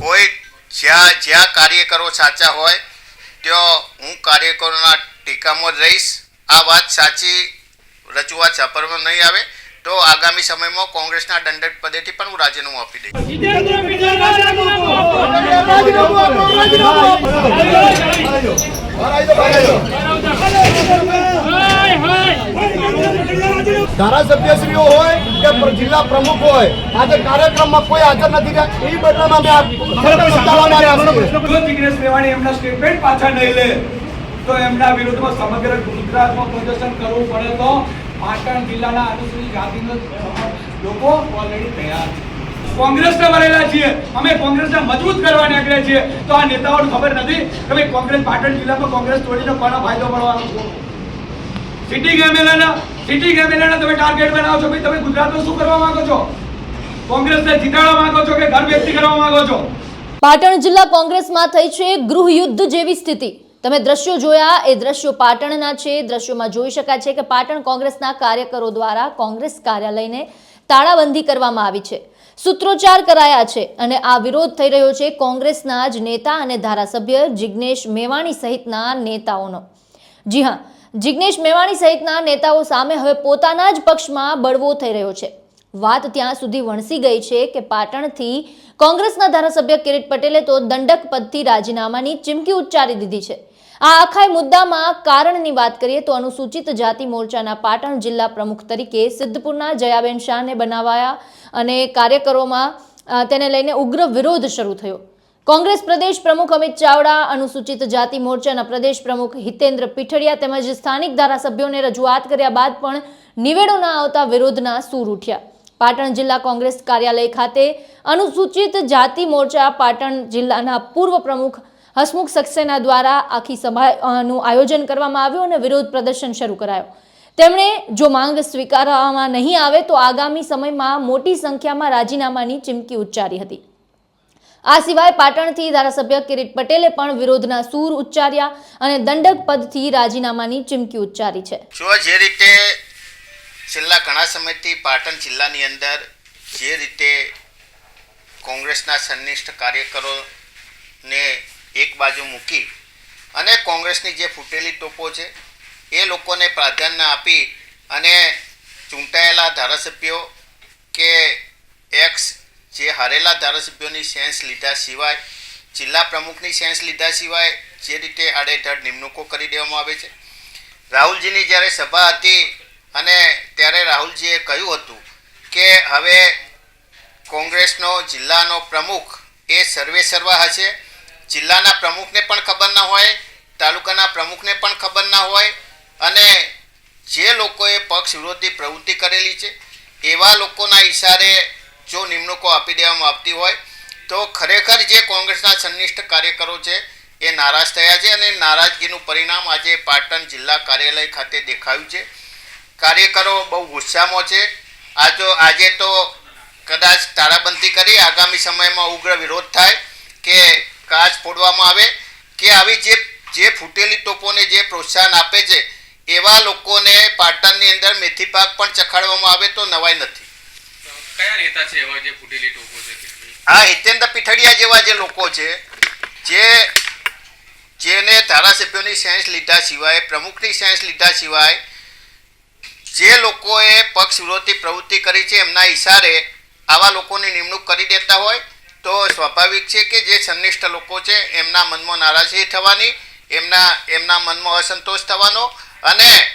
કોઈ જ્યાં કાર્યકરો સાચા હોય, ત્યાં હું કાર્યકરોના ટીકામાં રહીશ આ વાત સાચી રજૂઆત સાંભળવામાં નહીં આવે, તો આગામી સમયમાં કોંગ્રેસના દંડક પદેથી પણ હું રાજીનામું આપી દઈશ. ધારાસભ્યશ્રીઓ હોય જિલ્લા પ્રમુખ હોય આજે કાર્યક્રમમાં કોઈ હાજર નથી રહ્યા. એ એમના સ્ટેટમેન્ટ પાછા નહીં લે તો એમના વિરુદ્ધમાં સમગ્ર ગુજરાતમાં પ્રદર્શન કરવું પડે તો પાટણ જિલ્લાના અનુસૂચિત જાતિના લોકો ઓલરેડી તૈયાર છે. કોંગ્રેસને ભરેલા છીએ. અમે કોંગ્રેસને મજબૂત કરવા નીકળ્યા છીએ. તો આ નેતાઓને ખબર નથી કે ભાઈ કોંગ્રેસ પાટણ જિલ્લામાં કોંગ્રેસ તોડીને કોનો ફાયદો મળવાનો છે. સિટિંગ એમએલએના સિટી એમએલએના તમે ટાર્ગેટ બનાવો છો ભાઈ, તમે ગુજરાતમાં શું કરવા માંગો છો? કોંગ્રેસને જીતાડવા માંગો છો કે ઘર વ્યક્તિ કરવા માંગો છો? પાટણ જિલ્લા કોંગ્રેસમાં થઈ છે ગૃહયુદ્ધ જેવી સ્થિતિ. તમે દ્રશ્યો જોયા, એ દ્રશ્યો પાટણના છે. દ્રશ્યોમાં જોઈ શકાય છે કે પાટણ કોંગ્રેસના કાર્યકરો દ્વારા કોંગ્રેસ કાર્યાલયને તાળાબંધી કરવામાં આવી છે. સૂત્રોચ્ચાર કરાયા છે અને આ વિરોધ થઈ રહ્યો છે કોંગ્રેસના જ નેતા અને ધારાસભ્ય જિગ્નેશ મેવાણી સહિતના નેતાઓનો. જી હા જિગ્નેશ મેવાણી સહિતના નેતાઓ સામે હવે પોતાના જ પક્ષમાં બળવો થઈ રહ્યો છે. વાત ત્યાં સુધી વણસી ગઈ છે કે પાટણથી કોંગ્રેસના ધારાસભ્ય કિરીટ પટેલે તો દંડક પદથી રાજીનામાની ચીમકી ઉચ્ચારી દીધી છે. આ આખા મુદ્દામાં કારણની વાત કરીએ તો અનુસૂચિત જાતિ મોરચાના પાટણ જિલ્લા પ્રમુખ તરીકે સિદ્ધપુરના જયાબેન શાહને બનાવાયા અને કાર્યકરોમાં તેને લઈને ઉગ્ર વિરોધ શરૂ થયો. કોંગ્રેસ પ્રદેશ પ્રમુખ અમિત ચાવડા, અનુસૂચિત જાતિ મોરચાના પ્રદેશ પ્રમુખ હિતેન્દ્ર પીઠડિયા તેમજ સ્થાનિક ધારાસભ્યોને રજૂઆત કર્યા બાદ પણ નિવેડો ના આવતા વિરોધના સૂર ઉઠ્યા. પાટણ જિલ્લા કોંગ્રેસ કાર્યાલય ખાતે અનુસૂચિત જાતિ મોરચા પાટણ જિલ્લાના પૂર્વ પ્રમુખ હસમુખ સક્સેના દ્વારા આખી સભાનું આયોજન કરવામાં આવ્યું અને વિરોધ પ્રદર્શન શરૂ કરાયો. તેમણે, જો માંગ સ્વીકારવામાં નહીં આવે તો આગામી સમયમાં મોટી સંખ્યામાં રાજીનામાની ચીમકી ઉચ્ચારી હતી. આ સિવાય પાટણથી ધારાસભ્ય કિરીટ પટેલે પણ વિરોધના સૂર ઉચ્ચાર્યા અને દંડક પદથી રાજીનામાની ચીમકી ઉચ્ચારી છે. જો જે રીતે છેલ્લા ઘણા સમયથી પાટણ જિલ્લાની અંદર જે રીતે કોંગ્રેસના સંનિષ્ઠ કાર્યકરોને એક બાજુ મૂકી અને કોંગ્રેસની જે ફૂટેલી ટોપો છે, એ લોકોને પ્રાધાન્ય આપી અને ચૂંટાયેલા ધારાસભ્યો કે એક્સ જે હારેલા ધારાસભ્યોની સેન્સ લીધા સિવાય, જિલ્લા પ્રમુખની સેન્સ લીધા સિવાય જે રીતે આડેધડ નિમણૂકો કરી દેવામાં આવે છે. રાહુલજીની જ્યારે સભા હતી અને ત્યારે રાહુલજીએ કહ્યું હતું કે, હવે કોંગ્રેસનો જિલ્લાનો પ્રમુખ એ સર્વે સર્વા હશે. જિલ્લાના પ્રમુખને પણ ખબર ના હોય, તાલુકાના પ્રમુખને પણ ખબર ના હોય અને જે લોકોએ પક્ષ વિરોધી પ્રવૃત્તિ કરેલી છે, એવા લોકોના ઈશારે જો નિમણૂકો આપી દેવામાં આવતી હોય, તો ખરેખર જે કોંગ્રેસના સંનિષ્ઠ કાર્યકરો છે, એ નારાજ થયા છે અને નારાજગીનું પરિણામ આજે પાટણ જિલ્લા કાર્યાલય ખાતે દેખાયું છે. કાર્યકરો બહુ ગુસ્સામાં છે. આજો આજે તો કદાચ તાળાબંધી કરી, આગામી સમયમાં ઉગ્ર વિરોધ થાય કે કાચ ફોડવામાં આવે, કે આવી જે જે ફૂટેલી તોપોને જે પ્રોત્સાહન આપે છે, એવા લોકોને પાટણની અંદર મેથી પાક પણ ચખાડવામાં આવે તો નવાઈ નથી. કયા નેતા છે એવા જે ફૂટેલી ટોપો છે હા, હિતેન્દ્ર પીઠડિયા જેવા જે લોકો છે, જે, જેને ધારાસભ્યોની સેન્સ લીધા સિવાય, પ્રમુખની સેન્સ લીધા સિવાય, જે લોકોએ પક્ષ વિરોધી પ્રવૃત્તિ કરી છે, એમના ઈશારે આવા લોકોની નિમણૂક કરી દેતા હોય, તો સ્વાભાવિક છે કે જે સંનિષ્ઠ લોકો છે, એમના મનમાં નારાજગી થવાની, એમના એમના મનમાં અસંતોષ થવાનો, અને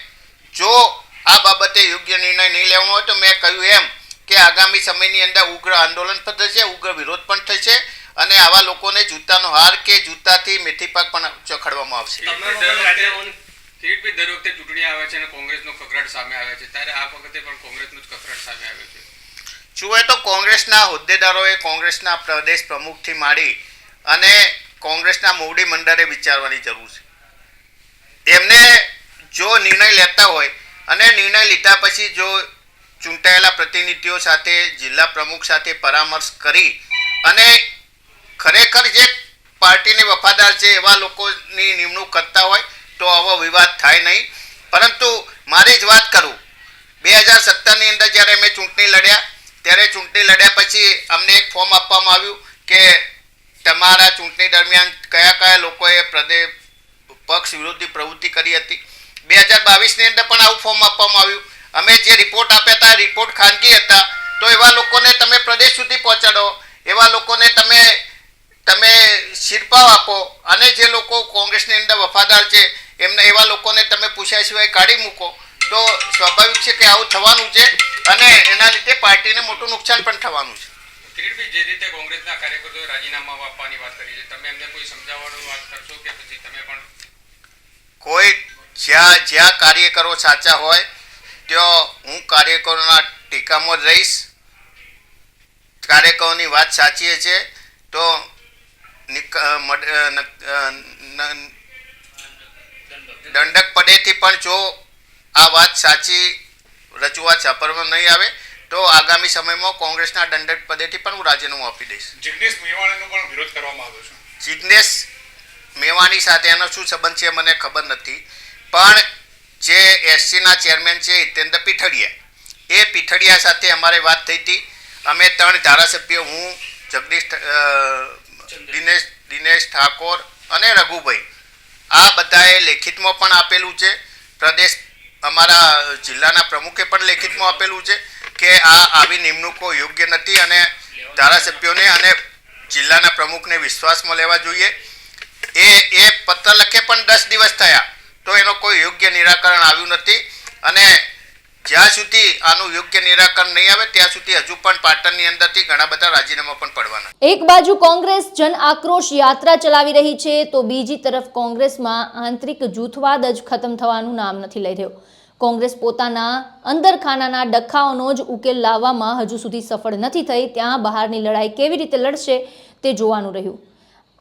જો આ બાબતે યોગ્ય નિર્ણય નહીં લેવાનો હોય, તો મેં કહ્યું એમ કે આગામી સમયની અંદર ઉગ્ર આંદોલન પણ થશે ઉગ્ર વિરોધ પણ થશે અને આવા લોકોને જૂતાનો હાર કે જૂતાથી મેથી પાક પણ ચખાડવામાં આવશે. કિરીટભાઈ દર દર વખતે ચૂંટણી આવે છે અને કોંગ્રેસનો કકરાટ સામે આવે છે. ત્યારે આ વખતે પણ કોંગ્રેસનો જ કકરાટ સામે આવ્યો છે. જુએ તો કોંગ્રેસના હોદ્દેદારોએ કોંગ્રેસના પ્રદેશ પ્રમુખથી માંડી અને કોંગ્રેસના મોવડી મંડળે વિચારવાની જરૂર છે. એમને જો નિર્ણય લેતા હોય અને નિર્ણય લીધા પછી જો ચૂંટાયેલા પ્રતિનિધિઓ સાથે જિલ્લા પ્રમુખ સાથે પરામર્શ કરી અને ખરેખર જે પાર્ટીને વફાદાર છે એવા લોકોની નિમણૂક કરતા હોય તો આવો વિવાદ થાય નહીં. પરંતુ મારી જ વાત કરું. બે હજાર સત્તરની અંદર જ્યારે અમે ચૂંટણી લડ્યા, ત્યારે ચૂંટણી લડ્યા પછી અમને એક ફોર્મ આપવામાં આવ્યું કે તમારા ચૂંટણી દરમિયાન કયા કયા લોકોએ પ્રદેશ પક્ષ વિરોધી પ્રવૃત્તિ કરી હતી. બે હજાર બાવીસની અંદર પણ આવું ફોર્મ આપવામાં આવ્યું. અમે જે રિપોર્ટ આપ્યા હતા રિપોર્ટ ખાનગી હતા તો એવા લોકોને તમે પ્રદેશ સુધી પહોંચાડો. એવા લોકોને તમે તમે શિરપાવ આપો. અને જે લોકો કોંગ્રેસની અંદર વફાદાર છે એમને એવા લોકોને તમે પૂછ્યા સિવાય કાઢી મૂકો. તો સ્વાભાવિક છે કે આવું થવાનું છે અને એના લીધે પાર્ટીને મોટું નુકસાન પણ થવાનું છે. કિરીટભાઈ જે રીતે કોંગ્રેસના કાર્યકર્તાઓએ રાજીનામા આપવાની વાત કરી છે તમે એમને કોઈ સમજાવવાની વાત કરશો કે પછી તમે પણ કોઈ જ્યાં જ્યાં કાર્યકરો સાચા હોય ત્યાં હું કાર્યકરોના ટીકામાં રહીશ કાર્યકરોની વાત સાચી છે તો દંડક પડેથી પણ જો આ વાત સાચી રજૂઆત સાંભળવામાં નહીં આવે તો આગામી સમયમાં કોંગ્રેસના દંડક પદેથી પણ હું રાજીનામું આપી દઈશ. જિગ્નેશ મેવાણીનો પણ વિરોધ કરવામાં આવ્યો છે. જિગ્નેશ મેવાણી સાથે એનો શું સંબંધ છે મને ખબર નથી પણ જે એસસીના ચેરમેન છે હિતેન્દ્ર પીઠડિયા. એ પીઠડિયા સાથે અમારે વાત થઈ હતી. અમે ત્રણ ધારાસભ્યો હું જગદીશ દિનેશ દિનેશ ઠાકોર અને રઘુભાઈ. આ બધાએ લેખિતમાં પણ આપેલું છે. પ્રદેશ અમારા જિલ્લાના પ્રમુખે પણ લેખિતમાં આપેલું છે કે આ આવી નિમણૂકો યોગ્ય નથી અને ધારાસભ્યોને અને જિલ્લાના પ્રમુખને વિશ્વાસમાં લેવા જોઈએ. એ એ પત્ર લખે પણ દસ દિવસ થયા. તો એનો કોઈ યોગ્ય નિરાકરણ આવ્યું નથી. અને જ્યાં સુધી આનું યોગ્ય નિરાકરણ નહીં આવે, ત્યાં સુધી હજુ પણ પાટણની અંદરથી ઘણા બધા રાજીનામા પણ પડવાના. એક બાજુ કોંગ્રેસ જન આક્રોશ યાત્રા ચલાવી રહી છે, તો બીજી તરફ કોંગ્રેસમાં આંતરિક જૂથવાદ જ ખતમ થવાનું નામ નથી લઈ રહ્યો. કોંગ્રેસ પોતાના અંદરખાનાના ડખાઓનો જ ઉકેલ લાવવામાં હજુ સુધી સફળ નથી થઈ. ત્યાં બહારની લડાઈ કેવી રીતે લડશે તે જોવાનું રહ્યું.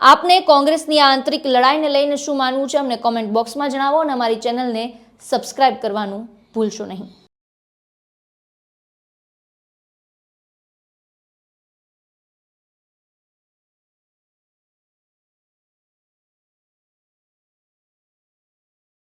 આપને કોંગ્રેસની આ આંતરિક લડાઈને લઈને શું માનવું છે અમને કોમેન્ટ બોક્સમાં જણાવો અને અમારી ચેનલને સબસ્ક્રાઇબ કરવાનું ભૂલશો નહીં.